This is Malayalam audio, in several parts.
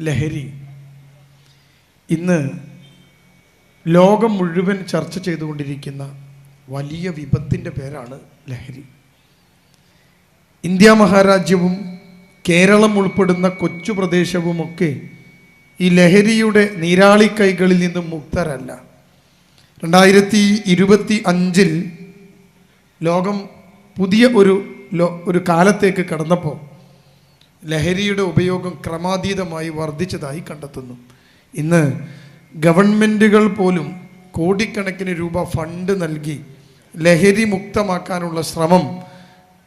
ലഹരി. ഇന്ന് ലോകം മുഴുവൻ ചർച്ച ചെയ്തുകൊണ്ടിരിക്കുന്ന വലിയ വിപത്തിന്റെ പേരാണ് ലഹരി. ഇന്ത്യ മഹാരാജ്യവും കേരളം ഉൾപ്പെടുന്ന കൊച്ചു പ്രദേശവുമൊക്കെ ഈ ലഹരിയുടെ നീരാളി കൈകളിൽ നിന്നും മുക്തരല്ല. രണ്ടായിരത്തി ഇരുപത്തി അഞ്ചിൽ ലോകം പുതിയ ഒരു ഒരു കാലത്തേക്ക് കടന്നപ്പോൾ ലഹരിയുടെ ഉപയോഗം ക്രമാതീതമായി വർദ്ധിച്ചതായി കണ്ടെത്തുന്നു. ഇന്ന് ഗവൺമെന്റുകൾ പോലും കോടിക്കണക്കിന് രൂപ ഫണ്ട് നൽകി ലഹരി മുക്തമാക്കാനുള്ള ശ്രമം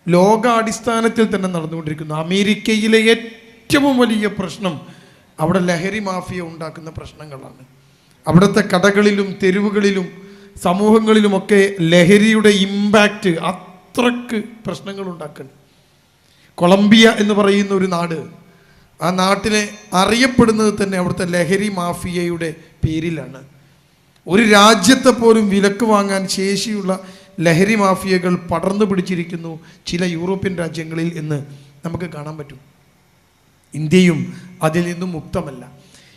ലോകാടിസ്ഥാനത്തിൽ തന്നെ നടന്നുകൊണ്ടിരിക്കുന്നു. അമേരിക്കയിലെ ഏറ്റവും വലിയ പ്രശ്നം അവിടെ ലഹരി മാഫിയ ഉണ്ടാക്കുന്ന പ്രശ്നങ്ങളാണ്. അവിടുത്തെ കടകളിലും തെരുവുകളിലും സമൂഹങ്ങളിലുമൊക്കെ ലഹരിയുടെ ഇമ്പാക്റ്റ് അത്രയ്ക്ക് പ്രശ്നങ്ങൾ ഉണ്ടാക്കുന്നു കൊളംബിയ എന്ന് പറയുന്ന ഒരു നാട്. ആ നാട്ടിനെ അറിയപ്പെടുന്നത് തന്നെ അവിടുത്തെ ലഹരി മാഫിയയുടെ പേരിലാണ്. ഒരു രാജ്യത്തെ പോലും വിലക്ക് വാങ്ങാൻ ശേഷിയുള്ള ലഹരി മാഫിയകൾ പടർന്നു പിടിച്ചിരിക്കുന്നു ചില യൂറോപ്യൻ രാജ്യങ്ങളിൽ എന്ന് നമുക്ക് കാണാൻ പറ്റും. ഇന്ത്യയും അതിൽ നിന്നും മുക്തമല്ല.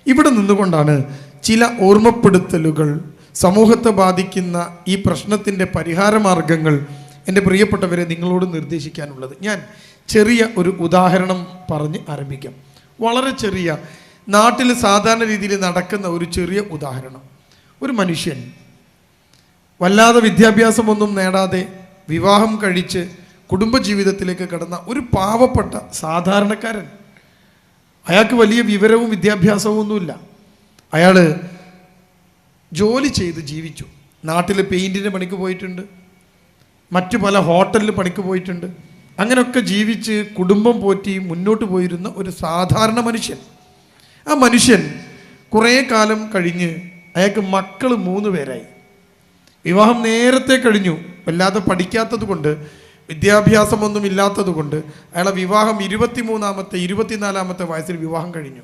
ഇവിടെ നിന്നുകൊണ്ടാണ് ചില ഓർമ്മപ്പെടുത്തലുകൾ സമൂഹത്തെ ബാധിക്കുന്ന ഈ പ്രശ്നത്തിന്റെ പരിഹാര മാർഗങ്ങൾ എന്റെ പ്രിയപ്പെട്ടവരെ നിങ്ങളോട് നിർദ്ദേശിക്കാനുള്ളത്. ഞാൻ ചെറിയ ഒരു ഉദാഹരണം പറഞ്ഞ് ആരംഭിക്കാം. വളരെ ചെറിയ നാട്ടിൽ സാധാരണ രീതിയിൽ നടക്കുന്ന ഒരു ചെറിയ ഉദാഹരണം. ഒരു മനുഷ്യൻ വല്ലാതെ വിദ്യാഭ്യാസമൊന്നും നേടാതെ വിവാഹം കഴിച്ച് കുടുംബജീവിതത്തിലേക്ക് കടന്ന ഒരു പാവപ്പെട്ട സാധാരണക്കാരൻ. അയാൾക്ക് വലിയ വിവരവും വിദ്യാഭ്യാസവും ഒന്നുമില്ല അയാൾ ജോലി ചെയ്ത് ജീവിച്ചു. നാട്ടിൽ പെയിന്റിന്റെ പണിക്ക് പോയിട്ടുണ്ട്. മറ്റു പല ഹോട്ടലിൽ പണിക്ക് പോയിട്ടുണ്ട്. അങ്ങനെയൊക്കെ ജീവിച്ച് കുടുംബം പോറ്റി മുന്നോട്ട് പോയിരുന്ന ഒരു സാധാരണ മനുഷ്യൻ. ആ മനുഷ്യൻ കുറേ കാലം കഴിഞ്ഞ് അയാൾക്ക് മക്കൾ മൂന്ന് പേരായി. വിവാഹം നേരത്തെ കഴിഞ്ഞു. വല്ലാതെ പഠിക്കാത്തത് കൊണ്ട് വിദ്യാഭ്യാസമൊന്നും ഇല്ലാത്തത് കൊണ്ട് അയാളെ വിവാഹം ഇരുപത്തിമൂന്നാമത്തെ ഇരുപത്തിനാലാമത്തെ വയസ്സിൽ വിവാഹം കഴിഞ്ഞു.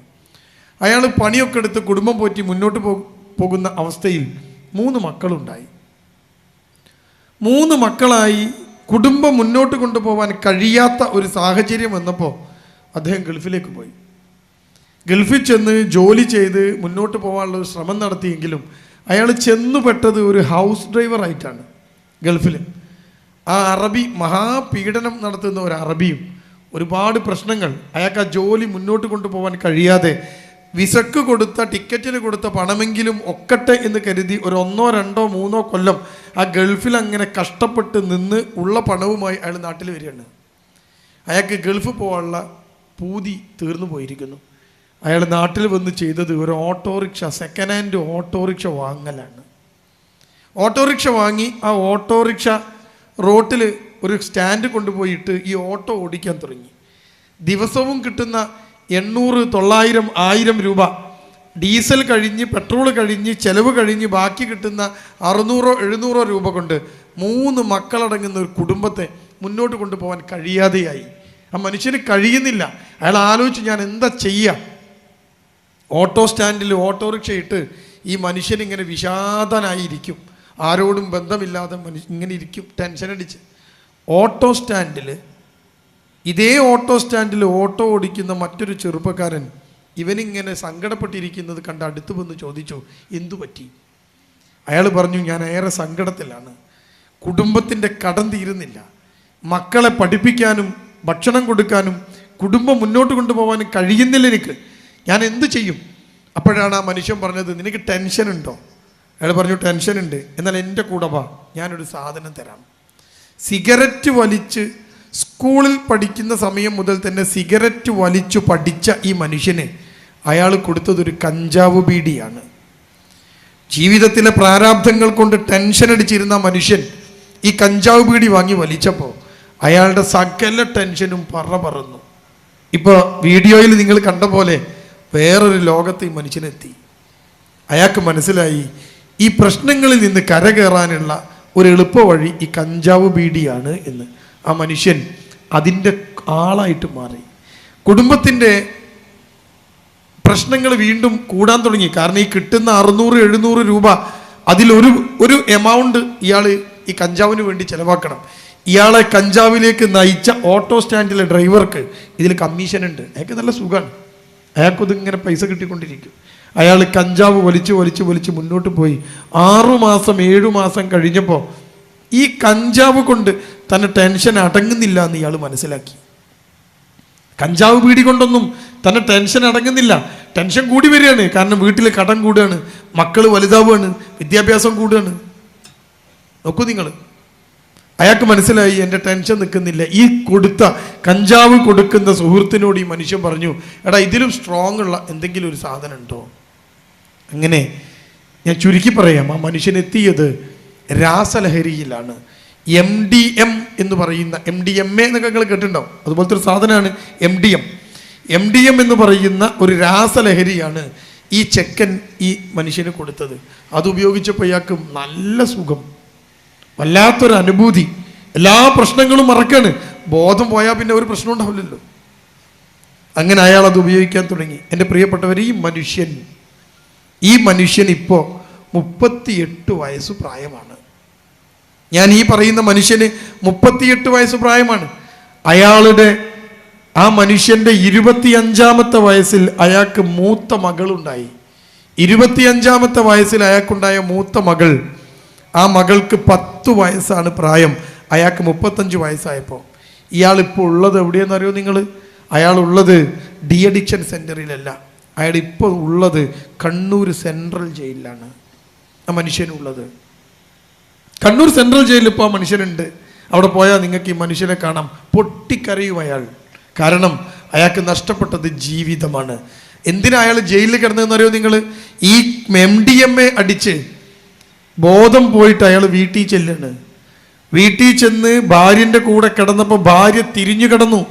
അയാൾ പണിയൊക്കെ എടുത്ത് കുടുംബം പോറ്റി മുന്നോട്ട് പോകുന്ന അവസ്ഥയിൽ മൂന്ന് മക്കളുണ്ടായി. മൂന്ന് മക്കളായി കുടുംബം മുന്നോട്ട് കൊണ്ടുപോകാൻ കഴിയാത്ത ഒരു സാഹചര്യം വന്നപ്പോൾ അദ്ദേഹം ഗൾഫിലേക്ക് പോയി. ഗൾഫിൽ ചെന്ന് ജോലി ചെയ്ത് മുന്നോട്ട് പോകാനുള്ള ഒരു ശ്രമം നടത്തിയെങ്കിലും അയാൾ ചെന്നുപെട്ടത് ഒരു ഹൗസ് ഡ്രൈവറായിട്ടാണ് ഗൾഫിൽ. ആ അറബി മഹാപീഡനം നടത്തുന്ന ഒരു അറബിയും ഒരുപാട് പ്രശ്നങ്ങൾ അയാൾക്ക് ആ ജോലി മുന്നോട്ട് കൊണ്ടുപോകാൻ കഴിയാതെ വിസക്ക് കൊടുത്ത ടിക്കറ്റിന് കൊടുത്ത പണമെങ്കിലും ഒക്കട്ടെ എന്ന് കരുതി ഒരു ഒന്നോ രണ്ടോ മൂന്നോ കൊല്ലം ആ ഗൾഫിൽ അങ്ങനെ കഷ്ടപ്പെട്ട് നിന്ന് ഉള്ള പണവുമായി അയാൾ നാട്ടിൽ വരികയാണ്. അയാൾക്ക് ഗൾഫ് പോകാനുള്ള പൂതി തീർന്നു പോയിരിക്കുന്നു. അയാൾ നാട്ടിൽ വന്ന് ചെയ്തത് ഒരു auto rickshaw second hand auto rickshaw വാങ്ങലാണ്. Auto rickshaw വാങ്ങി ആ ഓട്ടോറിക്ഷ റോട്ടിൽ ഒരു സ്റ്റാൻഡ് കൊണ്ടുപോയിട്ട് ഈ ഓട്ടോ ഓടിക്കാൻ തുടങ്ങി. ദിവസവും കിട്ടുന്ന എണ്ണൂറ് തൊള്ളായിരം ആയിരം രൂപ. ഡീസൽ കഴിഞ്ഞ് പെട്രോൾ കഴിഞ്ഞ് ചെലവ് കഴിഞ്ഞ് ബാക്കി കിട്ടുന്ന അറുന്നൂറോ എഴുന്നൂറോ രൂപ കൊണ്ട് മൂന്ന് മക്കളടങ്ങുന്ന ഒരു കുടുംബത്തെ മുന്നോട്ട് കൊണ്ടുപോകാൻ കഴിയാതെയായി. ആ മനുഷ്യന് കഴിയുന്നില്ല. അയാൾ ആലോചിച്ച് ഞാൻ എന്താ ചെയ്യുക ഓട്ടോ സ്റ്റാൻഡിൽ ഓട്ടോറിക്ഷ ഇട്ട് ഈ മനുഷ്യൻ ഇങ്ങനെ വിഷാദനായിരിക്കും. ആരോടും ബന്ധമില്ലാതെ മനുഷ്യ ഇങ്ങനെ ഇരിക്കും. ടെൻഷൻ അടിച്ച്. ഓട്ടോ സ്റ്റാൻഡിൽ ഇതേ ഓട്ടോ സ്റ്റാൻഡിൽ ഓട്ടോ ഓടിക്കുന്ന മറ്റൊരു ചെറുപ്പക്കാരൻ ഇവനിങ്ങനെ സങ്കടപ്പെട്ടിരിക്കുന്നത് കണ്ട് അടുത്ത് വന്ന് ചോദിച്ചു എന്തു പറ്റി? അയാൾ പറഞ്ഞു ഞാൻ ഏറെ സങ്കടത്തിലാണ്. കുടുംബത്തിന്റെ കടം തീരുന്നില്ല. മക്കളെ പഠിപ്പിക്കാനും ഭക്ഷണം കൊടുക്കാനും കുടുംബം മുന്നോട്ട് കൊണ്ടുപോകാനും കഴിയുന്നില്ല എനിക്ക്. ഞാൻ എന്ത് ചെയ്യും? അപ്പോഴാണ് ആ മനുഷ്യൻ പറഞ്ഞത് നിനക്ക് ടെൻഷൻ ഉണ്ടോ? അയാൾ പറഞ്ഞു ടെൻഷൻ ഉണ്ട്. എന്നാൽ എന്റെ കൂടെ വാ. ഞാനൊരു സാധനം തരാം. സിഗരറ്റ് വലിച്ച് സ്കൂളിൽ പഠിക്കുന്ന സമയം മുതൽ തന്നെ സിഗരറ്റ് വലിച്ചു പഠിച്ച ഈ മനുഷ്യന് അയാൾ കൊടുത്തതൊരു കഞ്ചാവ് ബീഡിയാണ്. ജീവിതത്തിലെ പ്രാരാബ്ധങ്ങൾ കൊണ്ട് ടെൻഷൻ അടിച്ചിരുന്ന മനുഷ്യൻ ഈ കഞ്ചാവ് ബീഡി വാങ്ങി വലിച്ചപ്പോൾ അയാളുടെ സകല ടെൻഷനും പറ പറന്നു. ഇപ്പോൾ വീഡിയോയിൽ നിങ്ങൾ കണ്ട പോലെ വേറൊരു ലോകത്ത് ഈ മനുഷ്യനെത്തി അയാൾക്ക് മനസ്സിലായി ഈ പ്രശ്നങ്ങളിൽ നിന്ന് കരകയറാനുള്ള ഒരു എളുപ്പ വഴി ഈ കഞ്ചാവ് ബീഡിയാണ് എന്ന്. ആ മനുഷ്യൻ അതിന്റെ ആളായിട്ട് മാറി. കുടുംബത്തിന്റെ പ്രശ്നങ്ങൾ വീണ്ടും കൂടാൻ തുടങ്ങി. കാരണം ഈ കിട്ടുന്ന അറുന്നൂറ് എഴുന്നൂറ് രൂപ അതിലൊരു ഒരു എമൗണ്ട് ഇയാൾ ഈ കഞ്ചാവിന് വേണ്ടി ചിലവാക്കണം. ഇയാളെ കഞ്ചാവിലേക്ക് നയിച്ച ഓട്ടോ സ്റ്റാൻഡിലെ ഡ്രൈവർക്ക് ഇതിൽ കമ്മീഷൻ ഉണ്ട്. അയാൾക്ക് നല്ല സുഖമാണ്. അയാൾക്കത് ഇങ്ങനെ പൈസ കിട്ടിക്കൊണ്ടിരിക്കും. അയാൾ കഞ്ചാവ് വലിച്ചു വലിച്ചു വലിച്ച് മുന്നോട്ട് പോയി. ആറുമാസം ഏഴു മാസം കഴിഞ്ഞപ്പോൾ ഈ കഞ്ചാവ് കൊണ്ട് തന്നെ ടെൻഷൻ അടങ്ങുന്നില്ല എന്ന് ഇയാൾ മനസ്സിലാക്കി. കഞ്ചാവ് പീടി കൊണ്ടൊന്നും തന്റെ ടെൻഷൻ അടങ്ങുന്നില്ല. ടെൻഷൻ കൂടി വരികയാണ്. കാരണം വീട്ടിൽ കടം കൂടുകയാണ്. മക്കൾ വലുതാവുകയാണ്. വിദ്യാഭ്യാസം കൂടുകയാണ്. നോക്കൂ നിങ്ങൾ. അയാൾക്ക് മനസ്സിലായി എന്റെ ടെൻഷൻ നിൽക്കുന്നില്ല. ഈ കൊടുത്ത കഞ്ചാവ് കൊടുക്കുന്ന സുഹൃത്തിനോട് ഈ മനുഷ്യൻ പറഞ്ഞു എടാ ഇതിലും സ്ട്രോങ് ഉള്ള എന്തെങ്കിലും ഒരു സാധനം ഉണ്ടോ? അങ്ങനെ ഞാൻ ചുരുക്കി പറയാം. ആ മനുഷ്യൻ എത്തിയത് രാസലഹരിയിലാണ്. എം ഡി എം എന്ന് പറയുന്ന എം ഡി എം എ എന്നൊക്കെ നിങ്ങൾ കേട്ടിട്ടുണ്ടാവും. അതുപോലത്തെ ഒരു സാധനമാണ് M D M M D M എന്ന് പറയുന്ന ഒരു രാസലഹരിയാണ് ഈ ചെക്കൻ ഈ മനുഷ്യന് കൊടുത്തത്. അതുപയോഗിച്ചപ്പോൾ ഇയാൾക്ക് നല്ല സുഖം. വല്ലാത്തൊരു അനുഭൂതി. എല്ലാ പ്രശ്നങ്ങളും മറക്കാണ്. ബോധം പോയാൽ പിന്നെ ഒരു പ്രശ്നം ഉണ്ടാവില്ലല്ലോ. അങ്ങനെ അയാൾ അത് ഉപയോഗിക്കാൻ തുടങ്ങി. എന്റെ പ്രിയപ്പെട്ടവർ ഈ മനുഷ്യൻ ഈ മനുഷ്യൻ ഇപ്പോൾ മുപ്പത്തിയെട്ട് വയസ്സ് പ്രായമാണ്. ഞാൻ ഈ പറയുന്ന മനുഷ്യന് മുപ്പത്തിയെട്ട് വയസ്സ് പ്രായമാണ്. അയാളുടെ ആ മനുഷ്യന്റെ ഇരുപത്തിയഞ്ചാമത്തെ വയസ്സിൽ അയാൾക്ക് മൂത്ത മകളുണ്ടായി. ഇരുപത്തിയഞ്ചാമത്തെ വയസ്സിൽ അയാൾക്കുണ്ടായ മൂത്ത മകൾ ആ മകൾക്ക് പത്ത് വയസ്സാണ് പ്രായം. അയാൾക്ക് മുപ്പത്തഞ്ച് വയസ്സായപ്പോൾ ഇയാളിപ്പോൾ ഉള്ളത് എവിടെയെന്ന് അറിയോ നിങ്ങൾ അയാൾ ഉള്ളത് ഡി അഡിക്ഷൻ സെന്ററിലല്ല അയാൾ ഇപ്പോൾ ഉള്ളത് കണ്ണൂർ സെൻട്രൽ ജയിലിലാണ്. ആ മനുഷ്യനുള്ളത്. കണ്ണൂർ സെൻട്രൽ ജയിലിൽ ഇപ്പോൾ ആ മനുഷ്യനുണ്ട് അവിടെ പോയാൽ നിങ്ങൾക്ക് ഈ മനുഷ്യനെ കാണാം. പൊട്ടിക്കരയും അയാൾ. കാരണം അയാൾക്ക് നഷ്ടപ്പെട്ടത് ജീവിതമാണ്. എന്തിനാ അയാൾ ജയിലിൽ കിടന്നതെന്ന് അറിയോ നിങ്ങൾ ഈ എം ഡി എം എ അടിച്ച് ബോധം പോയിട്ട് അയാൾ വീട്ടിൽ ചെല്ലാണ്. വീട്ടിൽ ചെന്ന് ഭാര്യന്റെ കൂടെ കിടന്നപ്പോൾ ഭാര്യ തിരിഞ്ഞു കിടന്നു.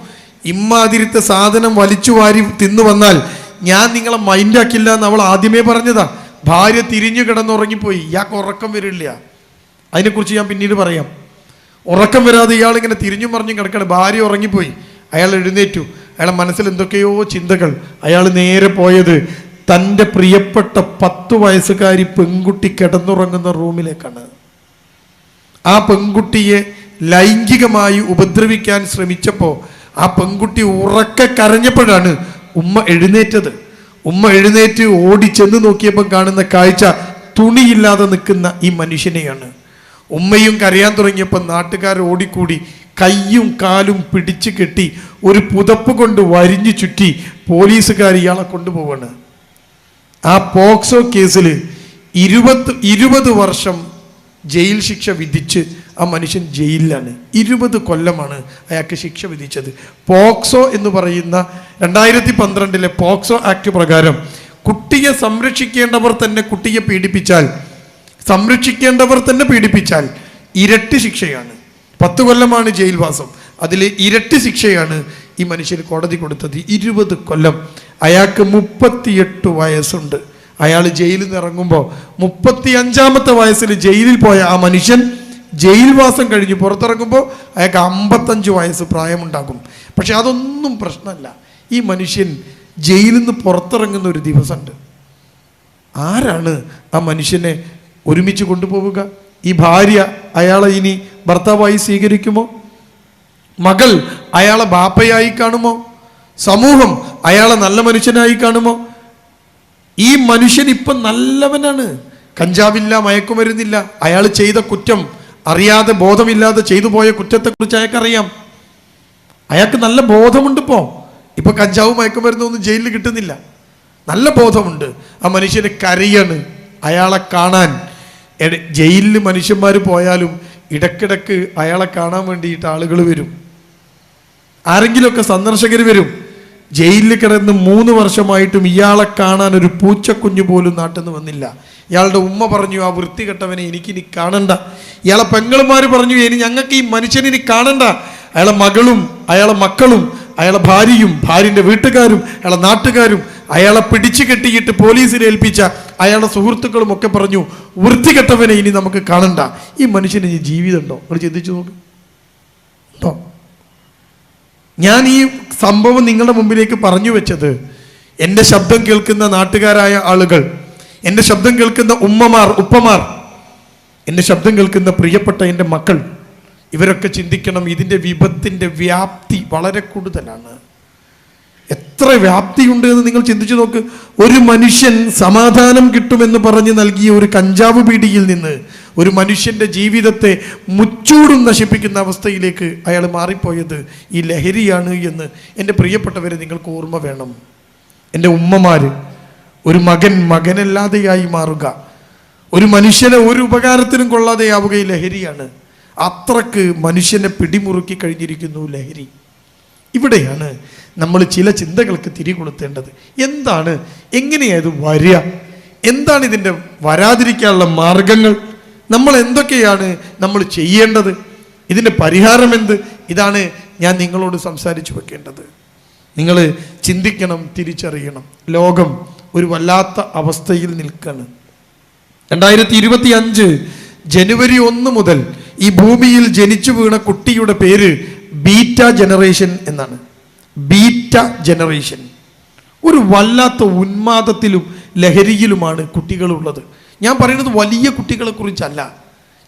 ഇമ്മാതിരിത്തെ സാധനം വലിച്ചു വാരി തിന്നു വന്നാൽ ഞാൻ നിങ്ങളെ മൈൻഡാക്കില്ല എന്ന് അവൾ ആദ്യമേ പറഞ്ഞതാ. ഭാര്യ തിരിഞ്ഞു കിടന്നുറങ്ങിപ്പോയി. ഇയാൾക്ക് ഉറക്കം വരില്ല. അതിനെക്കുറിച്ച് ഞാൻ പിന്നീട് പറയാം. ഉറക്കം വരാതെ ഇയാൾ ഇങ്ങനെ തിരിഞ്ഞും മറിഞ്ഞും കിടക്കണം ഭാര്യ ഉറങ്ങിപ്പോയി. അയാൾ എഴുന്നേറ്റു. അയാളെ മനസ്സിൽ എന്തൊക്കെയോ ചിന്തകൾ. അയാൾ നേരെ പോയത് തന്റെ പ്രിയപ്പെട്ട പത്ത് വയസ്സുകാരി പെൺകുട്ടി കിടന്നുറങ്ങുന്ന റൂമിലേക്കാണ്. ആ പെൺകുട്ടിയെ ലൈംഗികമായി ഉപദ്രവിക്കാൻ ശ്രമിച്ചപ്പോൾ ആ പെൺകുട്ടി ഉറക്കെ കരഞ്ഞപ്പോഴാണ് ഉമ്മ എഴുന്നേറ്റത്. ഉമ്മ എഴുന്നേറ്റ് ഓടി ചെന്ന് നോക്കിയപ്പോൾ കാണുന്ന കാഴ്ച തുണിയില്ലാതെ നിൽക്കുന്ന ഈ മനുഷ്യനെയാണ്. ഉമ്മയും കരയാൻ തുടങ്ങിയപ്പോൾ നാട്ടുകാർ ഓടിക്കൂടി കയ്യും കാലും പിടിച്ചു കെട്ടി ഒരു പുതപ്പ് കൊണ്ട് വരിഞ്ഞു ചുറ്റി പോലീസുകാർ ഇയാളെ കൊണ്ടുപോവാണ്. ആ പോക്സോ കേസിൽ ഇരുപത് ഇരുപത് വർഷം ജയിൽ ശിക്ഷ വിധിച്ച് ആ മനുഷ്യൻ ജയിലിലാണ്. ഇരുപത് കൊല്ലമാണ് അയാൾക്ക് ശിക്ഷ വിധിച്ചത്. പോക്സോ എന്ന് പറയുന്ന രണ്ടായിരത്തി പന്ത്രണ്ടിലെ പോക്സോ ആക്ട് പ്രകാരം കുട്ടിയെ സംരക്ഷിക്കേണ്ടവർ തന്നെ കുട്ടിയെ പീഡിപ്പിച്ചാൽ സംരക്ഷിക്കേണ്ടവർ തന്നെ പീഡിപ്പിച്ചാൽ ഇരട്ടി ശിക്ഷയാണ്. പത്ത് കൊല്ലമാണ് ജയിൽവാസം. അതിൽ ഇരട്ടി ശിക്ഷയാണ് ഈ മനുഷ്യന് കോടതി കൊടുത്തത്. ഇരുപത് കൊല്ലം. അയാൾക്ക് മുപ്പത്തിയെട്ട് വയസ്സുണ്ട്. അയാൾ ജയിലിൽ നിന്ന് ഇറങ്ങുമ്പോൾ മുപ്പത്തി അഞ്ചാമത്തെ വയസ്സിൽ ജയിലിൽ പോയ ആ മനുഷ്യൻ ജയിൽവാസം കഴിഞ്ഞ് പുറത്തിറങ്ങുമ്പോൾ അയാൾക്ക് അമ്പത്തഞ്ച് വയസ്സ് പ്രായമുണ്ടാകും. പക്ഷെ അതൊന്നും പ്രശ്നമല്ല. ഈ മനുഷ്യൻ ജയിലിൽ നിന്ന് പുറത്തിറങ്ങുന്ന ഒരു ദിവസമുണ്ട്. ആരാണ് ആ മനുഷ്യനെ ഒരുമിച്ച് കൊണ്ടുപോവുക. ഈ ഭാര്യ അയാളെ ഇനി ഭർത്താവായി സ്വീകരിക്കുമോ? മകൾ അയാളെ ബാപ്പയായി കാണുമോ? സമൂഹം അയാളെ നല്ല മനുഷ്യനായി കാണുമോ? ഈ മനുഷ്യൻ ഇപ്പം നല്ലവനാണ്. കഞ്ചാവില്ല മയക്കുമരുന്നില്ല. അയാൾ ചെയ്ത കുറ്റം അറിയാതെ ബോധമില്ലാതെ ചെയ്തു പോയ കുറ്റത്തെക്കുറിച്ച് അയാൾക്കറിയാം. അയാൾക്ക് നല്ല ബോധമുണ്ട് ഇപ്പോൾ ഇപ്പൊ കഞ്ചാവ് മയക്കുമരുന്നൊന്നും ജയിലിൽ കിട്ടുന്നില്ല. നല്ല ബോധമുണ്ട്. ആ മനുഷ്യന് കരയാണ് അയാളെ കാണാൻ. ജയിലിൽ മനുഷ്യന്മാർ പോയാലും ഇടക്കിടക്ക് അയാളെ കാണാൻ വേണ്ടിയിട്ട് ആളുകൾ വരും. ആരെങ്കിലുമൊക്കെ സന്ദർശകർ വരും. ജയിലിൽ കിടന്ന് മൂന്ന് വർഷമായിട്ടും ഇയാളെ കാണാൻ ഒരു പൂച്ചക്കുഞ്ഞു പോലും നാട്ടിൽ നിന്ന് വന്നില്ല. ഇയാളുടെ ഉമ്മ പറഞ്ഞു ആ വൃത്തികെട്ടവനെ എനിക്കിനി കാണണ്ട. ഇയാളെ പെങ്ങളുമാർ പറഞ്ഞു ഇനി ഞങ്ങൾക്ക് ഈ മനുഷ്യനെ ഇനി കാണണ്ട. അയാളെ മകളും അയാളെ മക്കളും അയാളെ ഭാര്യയും ഭാര്യന്റെ വീട്ടുകാരും അയാളെ നാട്ടുകാരും അയാളെ പിടിച്ചു കെട്ടിയിട്ട് പോലീസിൽ ഏൽപ്പിച്ച അയാളുടെ സുഹൃത്തുക്കളും ഒക്കെ പറഞ്ഞു വൃത്തികെട്ടവനെ ഇനി നമുക്ക് കാണണ്ട. ഈ മനുഷ്യന് ഇനി ജീവിതമുണ്ടോ? നിങ്ങൾ ചിന്തിച്ചു നോക്ക്. ഉണ്ടോ? ഞാൻ ഈ സംഭവം നിങ്ങളുടെ മുമ്പിലേക്ക് പറഞ്ഞു വെച്ചത് എന്റെ ശബ്ദം കേൾക്കുന്ന നാട്ടുകാരായ ആളുകൾ എന്റെ ശബ്ദം കേൾക്കുന്ന ഉമ്മമാർ ഉപ്പമാർ എന്റെ ശബ്ദം കേൾക്കുന്ന പ്രിയപ്പെട്ട എന്റെ മക്കൾ ഇവരൊക്കെ ചിന്തിക്കണം ഇതിന്റെ വിപത്തിന്റെ വ്യാപ്തി വളരെ കൂടുതലാണ്. എത്ര വ്യാപ്തിയുണ്ട് എന്ന് നിങ്ങൾ ചിന്തിച്ചു നോക്ക്. ഒരു മനുഷ്യൻ സമാധാനം കിട്ടുമെന്ന് പറഞ്ഞ് നൽകിയ ഒരു കഞ്ചാവ് പീടിയിൽ നിന്ന് ഒരു മനുഷ്യന്റെ ജീവിതത്തെ മുച്ചൂടും നശിപ്പിക്കുന്ന അവസ്ഥയിലേക്ക് അയാൾ മാറിപ്പോയത് ഈ ലഹരിയാണ് എന്ന് എന്റെ പ്രിയപ്പെട്ടവരെ നിങ്ങൾക്ക് ഓർമ്മ വേണം. എന്റെ ഉമ്മമാർ ഒരു മകൻ മകനല്ലാതെയായി മാറുക. ഒരു മനുഷ്യനെ ഒരു ഉപകാരത്തിനും കൊള്ളാതെയാവുക ഈ ലഹരിയാണ്. അത്രയ്ക്ക് മനുഷ്യനെ പിടിമുറുക്കി കഴിഞ്ഞിരിക്കുന്നു ലഹരി. ഇവിടെയാണ് നമ്മൾ ചില ചിന്തകൾക്ക് തിരികൊളുത്തേണ്ടത് എന്താണ്? എങ്ങനെയായത് വരിക എന്താണ് ഇതിന്റെ വരാതിരിക്കാനുള്ള മാർഗങ്ങൾ? നമ്മൾ എന്തൊക്കെയാണ് നമ്മൾ ചെയ്യേണ്ടത്? ഇതിന്റെ പരിഹാരം എന്ത്? ഇതാണ് ഞാൻ നിങ്ങളോട് സംസാരിച്ചു വെക്കേണ്ടത്. നിങ്ങൾ ചിന്തിക്കണം തിരിച്ചറിയണം. ലോകം ഒരു വല്ലാത്ത അവസ്ഥയിൽ നിൽക്കുകയാണ് രണ്ടായിരത്തി ഇരുപത്തി അഞ്ച് ജനുവരി ഒന്ന് മുതൽ ഈ ഭൂമിയിൽ ജനിച്ചു വീണ കുട്ടിയുടെ പേര് ബീറ്റ ജനറേഷൻ എന്നാണ്. Beta generation. ഒരു വല്ലാത്ത ഉന്മാദത്തിലും ലഹരിയിലുമാണ് കുട്ടികളുള്ളത്. ഞാൻ പറയുന്നത് വലിയ കുട്ടികളെക്കുറിച്ചല്ല.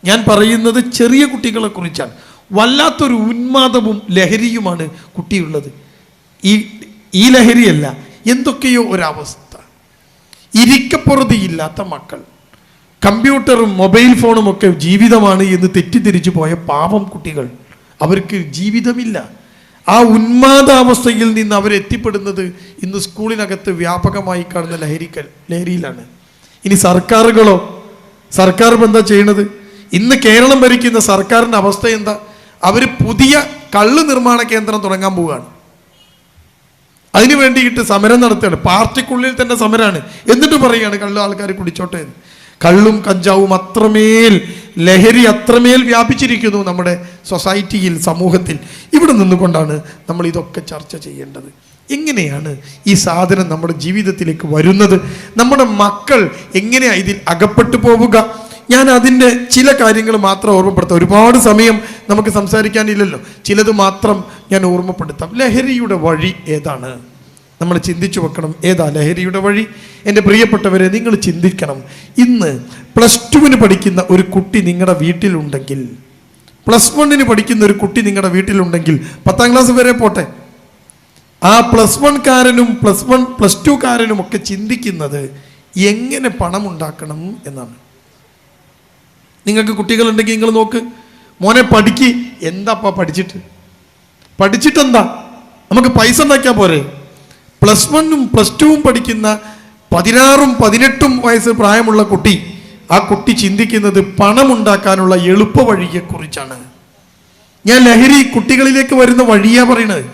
ഞാൻ പറയുന്നത് ചെറിയ കുട്ടികളെക്കുറിച്ചാണ്. വല്ലാത്തൊരു ഉന്മാദവും ലഹരിയുമാണ് കുട്ടിയുള്ളത്. ഈ ഈ ലഹരിയല്ല എന്തൊക്കെയോ ഒരവസ്ഥ. ഇരിക്കപ്പുറതിയില്ലാത്ത മക്കൾ. കമ്പ്യൂട്ടറും മൊബൈൽ ഫോണും ഒക്കെ ജീവിതമാണ് എന്ന് തെറ്റിദ്ധരിച്ചു പോയ പാവം കുട്ടികൾ. അവർക്ക് ജീവിതമില്ല. ആ ഉന്മാദാവസ്ഥയിൽ നിന്ന് അവരെത്തിപ്പെടുന്നത് ഇന്ന് സ്കൂളിനകത്ത് വ്യാപകമായി കാണുന്ന ലഹരിക്കൽ ലഹരിയിലാണ്. ഇനി സർക്കാരുകളോ സർക്കാർ എന്താ ചെയ്യണത്? ഇന്ന് കേരളം ഭരിക്കുന്ന സർക്കാരിന്റെ അവസ്ഥ എന്താ? അവർ പുതിയ കള്ള് നിർമ്മാണ കേന്ദ്രം തുടങ്ങാൻ പോവുകയാണ്. അതിനു വേണ്ടിയിട്ട് സമരം നടത്തുകയാണ്. പാർട്ടിക്കുള്ളിൽ തന്നെ സമരമാണ് എന്നിട്ട് പറയുകയാണ് കള്ള് ആൾക്കാർ കുടിച്ചോട്ടെ കള്ളും കഞ്ചാവും അത്രമേൽ ലഹരി അത്രമേൽ വ്യാപിച്ചിരിക്കുന്നു നമ്മുടെ സൊസൈറ്റിയിൽ സമൂഹത്തിൽ. ഇവിടെ നിന്നുകൊണ്ടാണ് നമ്മൾ ഇതൊക്കെ ചർച്ച ചെയ്യേണ്ടത്. എങ്ങനെയാണ് ഈ സാധനം നമ്മുടെ ജീവിതത്തിലേക്ക് വരുന്നത്? നമ്മുടെ മക്കൾ എങ്ങനെയാണ് ഇതിൽ അകപ്പെട്ടു പോവുക? ഞാൻ അതിന്റെ ചില കാര്യങ്ങൾ മാത്രം ഓർമ്മപ്പെടുത്താം. ഒരുപാട് സമയം നമുക്ക് സംസാരിക്കാനില്ലല്ലോ. ചിലത് മാത്രം ഞാൻ ഓർമ്മപ്പെടുത്താം. ലഹരിയുടെ വഴി ഏതാണ്? നമ്മൾ ചിന്തിച്ചു വെക്കണം ഏതാ ലഹരിയുടെ വഴി? എന്റെ പ്രിയപ്പെട്ടവരെ നിങ്ങൾ ചിന്തിക്കണം. ഇന്ന് പ്ലസ് ടുവിന് പഠിക്കുന്ന ഒരു കുട്ടി നിങ്ങളുടെ വീട്ടിലുണ്ടെങ്കിൽ പ്ലസ് വണ്ണിന് പഠിക്കുന്ന ഒരു കുട്ടി നിങ്ങളുടെ വീട്ടിലുണ്ടെങ്കിൽ പത്താം ക്ലാസ് വരെ പോട്ടെ. ആ പ്ലസ് വൺകാരനും പ്ലസ് വൺ പ്ലസ് ടു കാരനും ഒക്കെ ചിന്തിക്കുന്നത് എങ്ങനെ പണം ഉണ്ടാക്കണം എന്നാണ്. നിങ്ങൾക്ക് കുട്ടികളുണ്ടെങ്കിൽ നിങ്ങൾ നോക്ക് മോനെ പഠിക്ക്. എന്താപ്പാ പഠിച്ചിട്ട്? പഠിച്ചിട്ടെന്താ? നമുക്ക് പൈസ ഉണ്ടാക്കിയാൽ പോരെ. പ്ലസ് വണ്ണും പ്ലസ് ടുവും പഠിക്കുന്ന പതിനാറും പതിനെട്ടും വയസ്സ് പ്രായമുള്ള കുട്ടി ആ കുട്ടി ചിന്തിക്കുന്നത് പണമുണ്ടാക്കാനുള്ള എളുപ്പ വഴിയെക്കുറിച്ചാണ് ഞാൻ ലഹരി കുട്ടികളിലേക്ക് വരുന്ന വഴിയാ പറയണത്.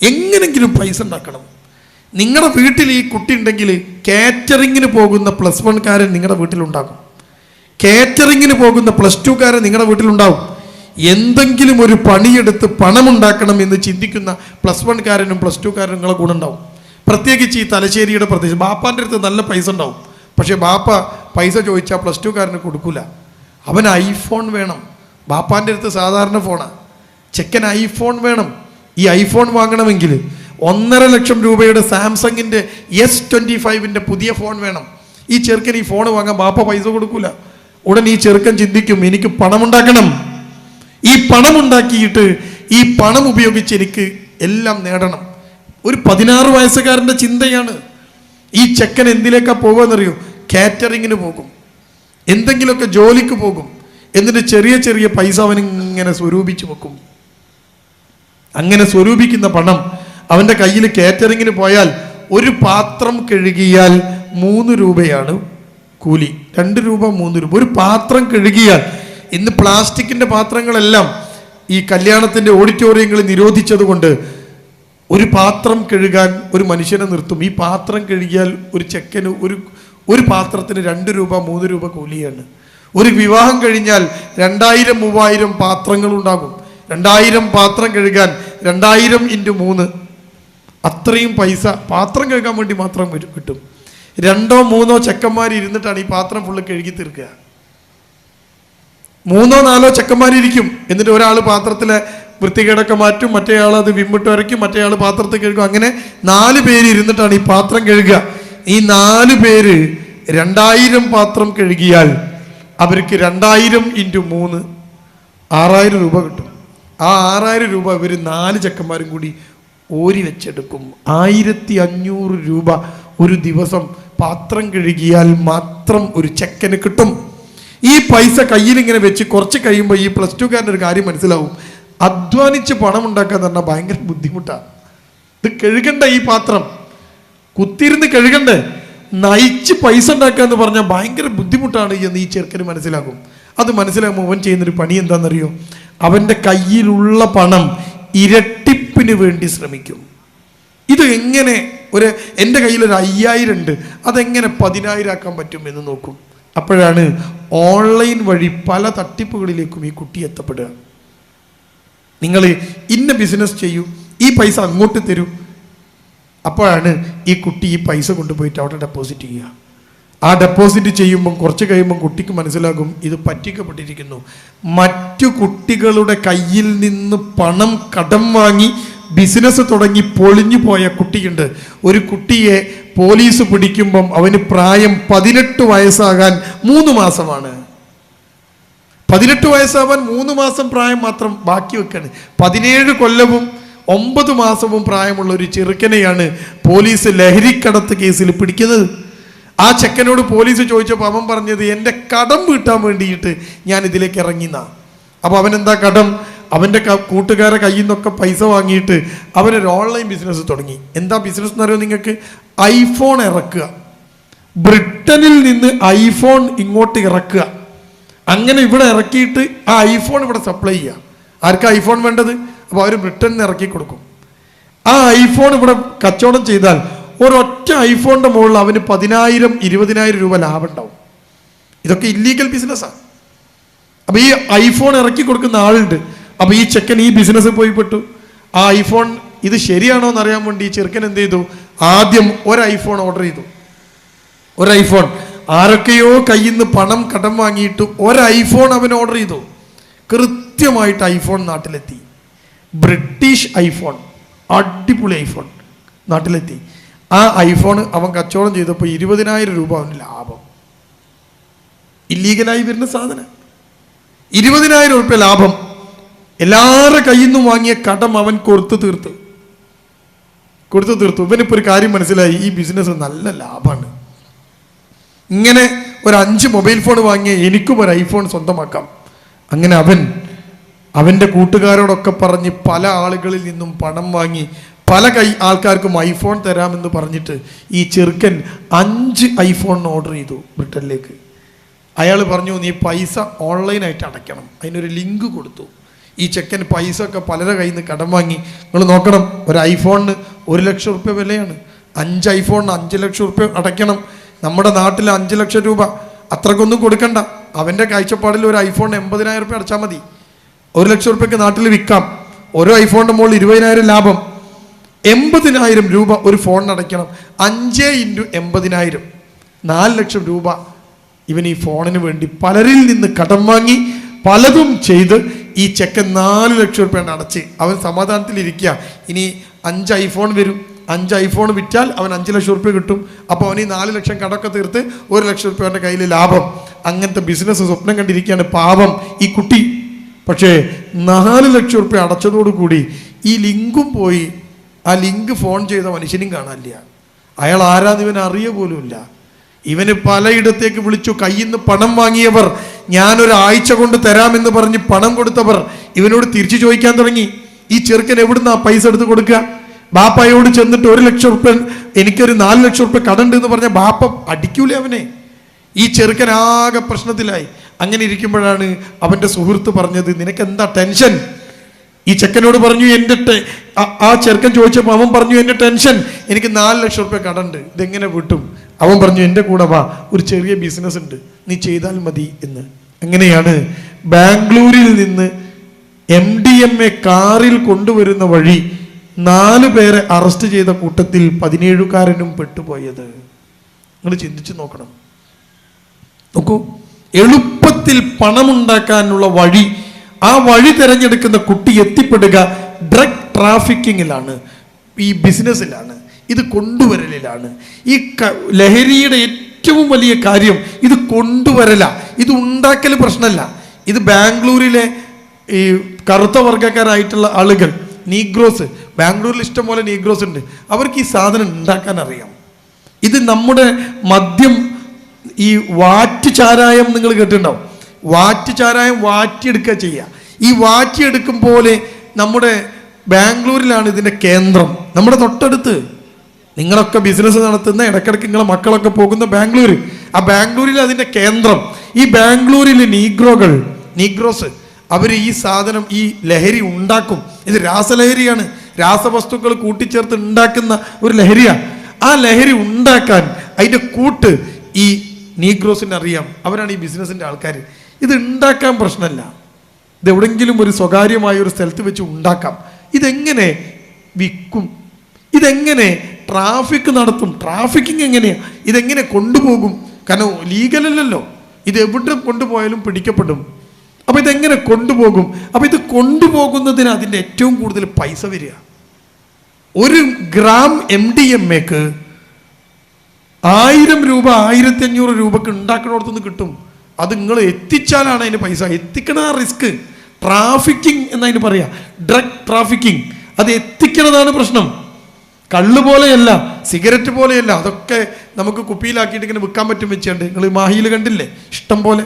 എങ്ങനെങ്കിലും പൈസ ഉണ്ടാക്കണം. നിങ്ങളുടെ വീട്ടിൽ ഈ കുട്ടി ഉണ്ടെങ്കിൽ കാറ്ററിങ്ങിന് പോകുന്ന പ്ലസ് വൺകാരൻ നിങ്ങളുടെ വീട്ടിലുണ്ടാകും. കാറ്ററിങ്ങിന് പോകുന്ന പ്ലസ് ടുക്കാരൻ നിങ്ങളുടെ വീട്ടിലുണ്ടാവും എന്തെങ്കിലും ഒരു പണിയെടുത്ത് പണമുണ്ടാക്കണം എന്ന് ചിന്തിക്കുന്ന പ്ലസ് വൺകാരനും പ്ലസ് ടുക്കാരനും നിങ്ങളെ കൂടെ ഉണ്ടാവും. പ്രത്യേകിച്ച് ഈ തലശ്ശേരിയുടെ പ്രദേശം ബാപ്പാന്റെ അടുത്ത് നല്ല പൈസ ഉണ്ടാവും. പക്ഷേ ബാപ്പ പൈസ ചോദിച്ചാൽ പ്ലസ് ടുക്കാരന് കൊടുക്കില്ല അവൻ ഐഫോൺ വേണം. ബാപ്പാന്റെ അടുത്ത് സാധാരണ ഫോണാണ് ചെക്കൻ ഐഫോൺ വേണം. ഈ ഐഫോൺ വാങ്ങണമെങ്കിൽ ഒന്നര ലക്ഷം രൂപയുടെ സാംസങ്ങിന്റെ എസ് ട്വന്റി ഫൈവിന്റെ പുതിയ ഫോൺ വേണം. ഈ ചെറുക്കൻ ഈ ഫോൺ വാങ്ങാൻ ബാപ്പ പൈസ കൊടുക്കില്ല ഉടൻ ഈ ചെറുക്കൻ ചിന്തിക്കും എനിക്ക് പണമുണ്ടാക്കണം. ഈ പണം ഉണ്ടാക്കിയിട്ട് ഈ പണം ഉപയോഗിച്ച് എനിക്ക് എല്ലാം നേടണം. ഒരു പതിനാറ് വയസ്സുകാരന്റെ ചിന്തയാണ് ഈ ചെക്കൻ എന്തിലേക്കാണ് പോകുമെന്നറിയോ കാറ്ററിങ്ങിന് പോകും. എന്തെങ്കിലുമൊക്കെ ജോലിക്ക് പോകും. എന്നിട്ട് ചെറിയ ചെറിയ പൈസ അവൻ ഇങ്ങനെ സ്വരൂപിച്ച് വെക്കും. അങ്ങനെ സ്വരൂപിക്കുന്ന പണം അവന്റെ കയ്യിൽ കാറ്ററിങ്ങിന് പോയാൽ ഒരു പാത്രം കഴുകിയാൽ മൂന്ന് രൂപയാണ് കൂലി. രണ്ട് രൂപ മൂന്ന് രൂപ. ഒരു പാത്രം കഴുകിയാൽ ഇന്ന് പ്ലാസ്റ്റിക്കിന്റെ പാത്രങ്ങളെല്ലാം ഈ കല്യാണത്തിന്റെ ഓഡിറ്റോറിയങ്ങളിൽ നിരോധിച്ചതുകൊണ്ട് ഒരു പാത്രം കഴുകാൻ ഒരു മനുഷ്യനെ നിർത്തും. ഈ പാത്രം കഴുകിയാൽ ഒരു ചെക്കന് ഒരു ഒരു പാത്രത്തിന് രണ്ട് രൂപ മൂന്ന് രൂപ കൂലിയാണ്. ഒരു വിവാഹം കഴിഞ്ഞാൽ രണ്ടായിരം മൂവായിരം പാത്രങ്ങൾ ഉണ്ടാകും. രണ്ടായിരം പാത്രം കഴുകാൻ രണ്ടായിരം ഇന്റു മൂന്ന്. അത്രയും പൈസ പാത്രം കഴുകാൻ വേണ്ടി മാത്രം കിട്ടും. രണ്ടോ മൂന്നോ ചെക്കന്മാർ ഇരുന്നിട്ടാണ് ഈ പാത്രം ഫുള്ള് കഴുകി തീർക്കുക. മൂന്നോ നാലോ ചെക്കന്മാരിരിക്കും. എന്നിട്ട് ഒരാൾ പാത്രത്തിലെ വൃത്തികേടൊക്കെ മാറ്റും മറ്റേയാൾ അത് വിമ്മിട്ട് വരയ്ക്കും മറ്റേയാൾ പാത്രത്തിൽ കഴുകും. അങ്ങനെ നാല് പേര് ഇരുന്നിട്ടാണ് ഈ പാത്രം കഴുകുക. ഈ നാല് പേര് രണ്ടായിരം പാത്രം കഴുകിയാൽ അവർക്ക് രണ്ടായിരം ഇന്റു മൂന്ന് ആറായിരം രൂപ കിട്ടും. ആ ആറായിരം രൂപ ഇവർ നാല് ചെക്കന്മാരും കൂടി ഓരി വെച്ചെടുക്കും. ആയിരത്തി അഞ്ഞൂറ് രൂപ ഒരു ദിവസം പാത്രം കഴുകിയാൽ മാത്രം ഒരു ചെക്കന് കിട്ടും. ഈ പൈസ കയ്യിലിങ്ങനെ വെച്ച് കുറച്ച് കഴിയുമ്പോൾ ഈ പ്ലസ് ടുക്കാരന്റെ ഒരു കാര്യം മനസ്സിലാവും. അധ്വാനിച്ച് പണം ഉണ്ടാക്കുക എന്ന് പറഞ്ഞാൽ ഭയങ്കര ബുദ്ധിമുട്ടാണ് ഇത് കഴുകണ്ട ഈ പാത്രം. കുത്തിരുന്ന് കഴുകണ്ടേ. നയിച്ച് പൈസ ഉണ്ടാക്കുക എന്ന് പറഞ്ഞാൽ ഭയങ്കര ബുദ്ധിമുട്ടാണ് എന്ന് ഈ ചെറുക്കന് മനസ്സിലാക്കും അത് മനസ്സിലാകുമ്പോൾ അവൻ ചെയ്യുന്നൊരു പണി എന്താണെന്നറിയോ അവന്റെ കയ്യിലുള്ള പണം ഇരട്ടിപ്പിന് വേണ്ടി ശ്രമിക്കും. ഇത് എങ്ങനെ ഒരു എന്റെ കയ്യിൽ ഒരു അയ്യായിരം ഉണ്ട്. അതെങ്ങനെ പതിനായിരം ആക്കാൻ പറ്റും എന്ന് നോക്കും. അപ്പോഴാണ് ഓൺലൈൻ വഴി പല തട്ടിപ്പുകളിലേക്കും ഈ കുട്ടി എത്തപ്പെടുക. നിങ്ങൾ ഇന്ന ബിസിനസ് ചെയ്യൂ ഈ പൈസ അങ്ങോട്ട് തരൂ. അപ്പോഴാണ് ഈ കുട്ടി ഈ പൈസ കൊണ്ടുപോയിട്ട് അവിടെ ഡെപ്പോസിറ്റ് ചെയ്യുക. ആ ഡെപ്പോസിറ്റ് ചെയ്യുമ്പം കുറച്ച് കഴിയുമ്പം കുട്ടിക്ക് മനസ്സിലാകും ഇത് പറ്റിക്കപ്പെട്ടിരിക്കുന്നു. മറ്റു കുട്ടികളുടെ കയ്യിൽ നിന്ന് പണം കടം വാങ്ങി ബിസിനസ് തുടങ്ങി പൊളിഞ്ഞു പോയ കുട്ടിയുണ്ട്. ഒരു കുട്ടിയെ പോലീസ് പിടിക്കുമ്പം അവന് പ്രായം പതിനെട്ട് വയസ്സാകാൻ മൂന്ന് മാസമാണ്. പതിനെട്ട് വയസ്സാവാൻ മൂന്ന് മാസം പ്രായം മാത്രം ബാക്കി വെക്കാണ്. പതിനേഴ് കൊല്ലവും ഒമ്പത് മാസവും പ്രായമുള്ള ഒരു ചെറുക്കനെയാണ് പോലീസ് ലഹരിക്കടത്ത് കേസിൽ പിടിക്കുന്നത്. ആ ചെക്കനോട് പോലീസ് ചോദിച്ചപ്പോൾ അവൻ പറഞ്ഞത് എന്റെ കടം വീട്ടാൻ വേണ്ടിയിട്ട് ഞാൻ ഇതിലേക്ക് ഇറങ്ങിന്നാ. അപ്പോൾ അവൻ എന്താ കടം? അവന്റെ കൂട്ടുകാരെ കയ്യിൽ നിന്നൊക്കെ പൈസ വാങ്ങിയിട്ട് അവനൊരു ഓൺലൈൻ ബിസിനസ് തുടങ്ങി. എന്താ ബിസിനസ് എന്നറിയോ നിങ്ങൾക്ക്? ഐഫോൺ ഇറക്കുക. ബ്രിട്ടനിൽ നിന്ന് ഐഫോൺ ഇങ്ങോട്ട് ഇറക്കുക. അങ്ങനെ ഇവിടെ ഇറക്കിയിട്ട് ആ ഐഫോൺ ഇവിടെ സപ്ലൈ ചെയ്യുക. ആർക്ക് ഐഫോൺ വേണ്ടത്? അപ്പോൾ അവർ ബ്രിട്ടനിൽ നിന്ന് ഇറക്കി കൊടുക്കും. ആ ഐഫോൺ ഇവിടെ കച്ചവടം ചെയ്താൽ ഒരൊറ്റ ഐഫോണിന്റെ മുകളിൽ അവന് പതിനായിരം ഇരുപതിനായിരം രൂപ ലാഭം ഉണ്ടാവും. ഇതൊക്കെ ഇല്ലീഗൽ ബിസിനസ്സാണ് അപ്പോൾ ഈ ഐഫോൺ ഇറക്കി കൊടുക്കുന്ന ആളുണ്ട്. അപ്പോൾ ഈ ചെക്കൻ ഈ ബിസിനസ്സിൽ പോയി പെട്ടു. ആ ഐഫോൺ ഇത് ശരിയാണോ എന്നറിയാൻ വേണ്ടി ചെറുക്കൻ എന്ത് ചെയ്തു? ആദ്യം ഒരു ഐഫോൺ ഓർഡർ ചെയ്തു. ഒരു ഐഫോൺ. ആരൊക്കെയോ കയ്യിൽ നിന്ന് പണം കടം വാങ്ങിയിട്ട് ഒരു ഐഫോൺ അവൻ ഓർഡർ ചെയ്തു. കൃത്യമായിട്ട് ഐഫോൺ നാട്ടിലെത്തി. British iPhone. അടിപൊളി ഐഫോൺ നാട്ടിലെത്തി. ആ ഐഫോൺ അവൻ കച്ചവടം ചെയ്തപ്പോൾ ഇരുപതിനായിരം രൂപ അവന് ലാഭം. ഇല്ലീഗലായി വരുന്ന സാധനം. ഇരുപതിനായിരം രൂപ ലാഭം. എല്ലാവരുടെ കയ്യിൽ നിന്നും വാങ്ങിയ കടം അവൻ കൊടുത്തു തീർത്തു. കൊടുത്തു തീർത്തു. ഇവനിപ്പോൾ ഒരു കാര്യം മനസ്സിലായി. ഈ ബിസിനസ് നല്ല ലാഭമാണ്. ഇങ്ങനെ ഒരു അഞ്ച് മൊബൈൽ ഫോൺ വാങ്ങിയ എനിക്കും ഒരു ഐഫോൺ സ്വന്തമാക്കാം. അങ്ങനെ അവൻ അവന്റെ കൂട്ടുകാരോടൊക്കെ പറഞ്ഞ് പല ആളുകളിൽ നിന്നും പണം വാങ്ങി പല കൈ ആൾക്കാർക്കും ഐഫോൺ തരാമെന്ന് പറഞ്ഞിട്ട് ഈ ചെറുക്കൻ അഞ്ച് ഐഫോൺ ഓർഡർ ചെയ്തു ബ്രിട്ടനിലേക്ക്. അയാൾ പറഞ്ഞു നീ പൈസ ഓൺലൈനായിട്ട് അടയ്ക്കണം. അതിനൊരു ലിങ്ക് കൊടുത്തു. ഈ ചെക്കൻ പൈസ ഒക്കെ പലരുടെ കയ്യിൽ നിന്ന് കടം വാങ്ങി. നിങ്ങൾ നോക്കണം ഒരു ഐഫോണിന് ഒരു ലക്ഷം റുപ്യ വിലയാണ്. അഞ്ച് ഐഫോണിന് അഞ്ച് ലക്ഷം റുപ്യ അടയ്ക്കണം. നമ്മുടെ നാട്ടിൽ അഞ്ച് ലക്ഷം രൂപ അത്രക്കൊന്നും കൊടുക്കണ്ട. അവന്റെ കാഴ്ചപ്പാടിൽ ഒരു ഐഫോൺ എൺപതിനായിരം റുപ്യ അടച്ചാൽ മതി. ഒരു ലക്ഷം റുപ്യക്ക് നാട്ടിൽ വിൽക്കാം. ഓരോ ഐഫോണിന്റെ മുകളിൽ ഇരുപതിനായിരം ലാഭം. എൺപതിനായിരം രൂപ ഒരു ഫോണിന് അടയ്ക്കണം. അഞ്ച് ഇന്റു എൺപതിനായിരം. നാല് ലക്ഷം രൂപ ഇവൻ ഈ ഫോണിന് വേണ്ടി പലരിൽ നിന്ന് കടം വാങ്ങി പലതും ചെയ്ത് ഈ ചെക്കൻ നാല് ലക്ഷം റുപ്യാണ് അടച്ച്. അവൻ സമാധാനത്തിലിരിക്കുക ഇനി അഞ്ച് ഐഫോൺ വരും. അഞ്ച് ഐഫോൺ വിറ്റാൽ അവൻ അഞ്ച് ലക്ഷം റുപ്യ കിട്ടും. അപ്പോൾ അവൻ ഈ നാല് ലക്ഷം കടമൊക്കെ തീർത്ത് ഒരു ലക്ഷം റുപ്യ അവന്റെ കയ്യിൽ ലാഭം. അങ്ങനത്തെ ബിസിനസ് സ്വപ്നം കണ്ടിരിക്കുകയാണ് പാവം ഈ കുട്ടി. പക്ഷേ നാല് ലക്ഷം റുപ്യ അടച്ചതോടുകൂടി ഈ ലിങ്കും പോയി ആ ലിങ്ക് ഫോൺ ചെയ്ത മനുഷ്യനും കാണാനില്ല. അയാൾ ആരാന്ന് ഇവൻ അറിയ പോലുമില്ല ഇവന് പലയിടത്തേക്ക് വിളിച്ചു കയ്യിൽ നിന്ന് പണം വാങ്ങിയവർ ഞാനൊരു ആഴ്ച കൊണ്ട് തരാമെന്ന് പറഞ്ഞ് പണം കൊടുത്തവർ ഇവനോട് തിരിച്ചു ചോദിക്കാൻ തുടങ്ങി. ഈ ചെറുക്കൻ എവിടുന്നാ പൈസ എടുത്ത് കൊടുക്കുക? ബാപ്പയോട് ചെന്നിട്ട് ഒരു ലക്ഷം റുപ്യ എനിക്കൊരു നാല് ലക്ഷം റുപ്യ കടണ്ട് എന്ന് പറഞ്ഞ ബാപ്പ അടിക്കൂലേ അവനെ? ഈ ചെറുക്കൻ ആകെ പ്രശ്നത്തിലായി. അങ്ങനെ ഇരിക്കുമ്പോഴാണ് അവന്റെ സുഹൃത്ത് പറഞ്ഞത് നിനക്ക് എന്താ ടെൻഷൻ? ഈ ചെക്കനോട് പറഞ്ഞു എന്റെ ആ ചെറുക്കൻ ചോദിച്ചപ്പോൾ അവൻ പറഞ്ഞു എന്റെ ടെൻഷൻ എനിക്ക് നാല് ലക്ഷം റുപ്യ കടണ്ട് ഇതെങ്ങനെ വിട്ടും? അവൻ പറഞ്ഞു എന്റെ കൂടെ വാ ഒരു ചെറിയ ബിസിനസ് ഉണ്ട്. നീ ചെയ്താൽ മതി എന്ന്. എങ്ങനെയാണ് ബാംഗ്ലൂരിൽ നിന്ന് എം ഡി എം എ കാറിൽ കൊണ്ടുവരുന്ന വഴി നാല് പേരെ അറസ്റ്റ് ചെയ്ത കൂട്ടത്തിൽ പതിനേഴുകാരനും പെട്ടുപോയത്. നിങ്ങൾ ചിന്തിച്ചു നോക്കണം. നോക്കൂ എളുപ്പത്തിൽ പണമുണ്ടാക്കാനുള്ള വഴി ആ വഴി തിരഞ്ഞെടുക്കുന്ന കുട്ടി എത്തിപ്പെടുക ഡ്രഗ് ട്രാഫിക്കിങ്ങിലാണ് ഈ ബിസിനസ്സിലാണ് ഇത് കൊണ്ടുവരലിലാണ്. ഈ ലഹരിയുടെ ഏറ്റവും വലിയ കാര്യം ഇത് കൊണ്ടുവരല. ഇത് ഉണ്ടാക്കൽ പ്രശ്നമല്ല ഇത് ബാംഗ്ലൂരിലെ ഈ കറുത്ത വർഗക്കാരായിട്ടുള്ള ആളുകൾ നീഗ്രോസ് ബാംഗ്ലൂരിൽ ഇഷ്ടം പോലെ നീഗ്രോസ് ഉണ്ട്. അവർക്ക് ഈ സാധനം ഉണ്ടാക്കാൻ അറിയാം. ഇത് നമ്മുടെ മദ്യം ഈ വാറ്റ് ചാരായം നിങ്ങൾ കേട്ടിട്ടുണ്ടാവും. വാറ്റ് ചാരായം വാറ്റിയെടുക്കുക ചെയ്യുക ഈ വാറ്റിയെടുക്കും പോലെ നമ്മുടെ ബാംഗ്ലൂരിലാണ് ഇതിന്റെ കേന്ദ്രം. നമ്മുടെ തൊട്ടടുത്ത് നിങ്ങളൊക്കെ ബിസിനസ് നടത്തുന്ന ഇടയ്ക്കിടയ്ക്ക് നിങ്ങളെ മക്കളൊക്കെ പോകുന്ന ബാംഗ്ലൂർ ആ ബാംഗ്ലൂരിൽ അതിന്റെ കേന്ദ്രം. ഈ ബാംഗ്ലൂരിൽ നീഗ്രോകൾ നീഗ്രോസ് അവർ ഈ സാധനം ഈ ലഹരി ഉണ്ടാക്കും. ഇത് രാസലഹരിയാണ്. രാസവസ്തുക്കൾ കൂട്ടിച്ചേർത്ത് ഉണ്ടാക്കുന്ന ഒരു ലഹരിയാണ് ആ ലഹരി ഉണ്ടാക്കാൻ അതിന്റെ കൂട്ട് ഈ നീഗ്രോസിന് അറിയാം. അവരാണ് ഈ ബിസിനസ്സിന്റെ ആൾക്കാർ ഇത് ഉണ്ടാക്കാൻ പ്രശ്നമല്ല ഇതെവിടെങ്കിലും ഒരു സ്വകാര്യമായ ഒരു സ്ഥലത്ത് വെച്ച് ഉണ്ടാക്കാം. ഇതെങ്ങനെ വിൽക്കും? ഇതെങ്ങനെ ട്രാഫിക് നടത്തും? ട്രാഫിക്കിംഗ് എങ്ങനെയാണ് ഇതെങ്ങനെ കൊണ്ടുപോകും? കാരണം ലീഗലല്ലല്ലോ ഇത് എവിടെ കൊണ്ടുപോയാലും പിടിക്കപ്പെടും. അപ്പോൾ ഇതെങ്ങനെ കൊണ്ടുപോകും? അപ്പോൾ ഇത് കൊണ്ടുപോകുന്നതിന് അതിന്റെ ഏറ്റവും കൂടുതൽ പൈസ വരിക. ഒരു ഗ്രാം എം ഡി എം എക്ക് ആയിരം രൂപ ആയിരത്തി അഞ്ഞൂറ് രൂപക്ക് ഉണ്ടാക്കുന്നിടത്തുനിന്ന് കിട്ടും. അത് നിങ്ങൾ എത്തിച്ചാലാണ് അതിന് പൈസ. എത്തിക്കണ റിസ്ക് ട്രാഫിക്കിംഗ് എന്നതിന് പറയാം. ഡ്രഗ് ട്രാഫിക്കിംഗ് അത് എത്തിക്കണതാണ് പ്രശ്നം. കള്ള് പോലെയല്ല. സിഗരറ്റ് പോലെയല്ല. അതൊക്കെ നമുക്ക് കുപ്പിയിലാക്കിയിട്ട് ഇങ്ങനെ വിൽക്കാൻ പറ്റും വെച്ചുണ്ട്. നിങ്ങൾ മാഹിയിൽ കണ്ടില്ലേ? ഇഷ്ടം പോലെ.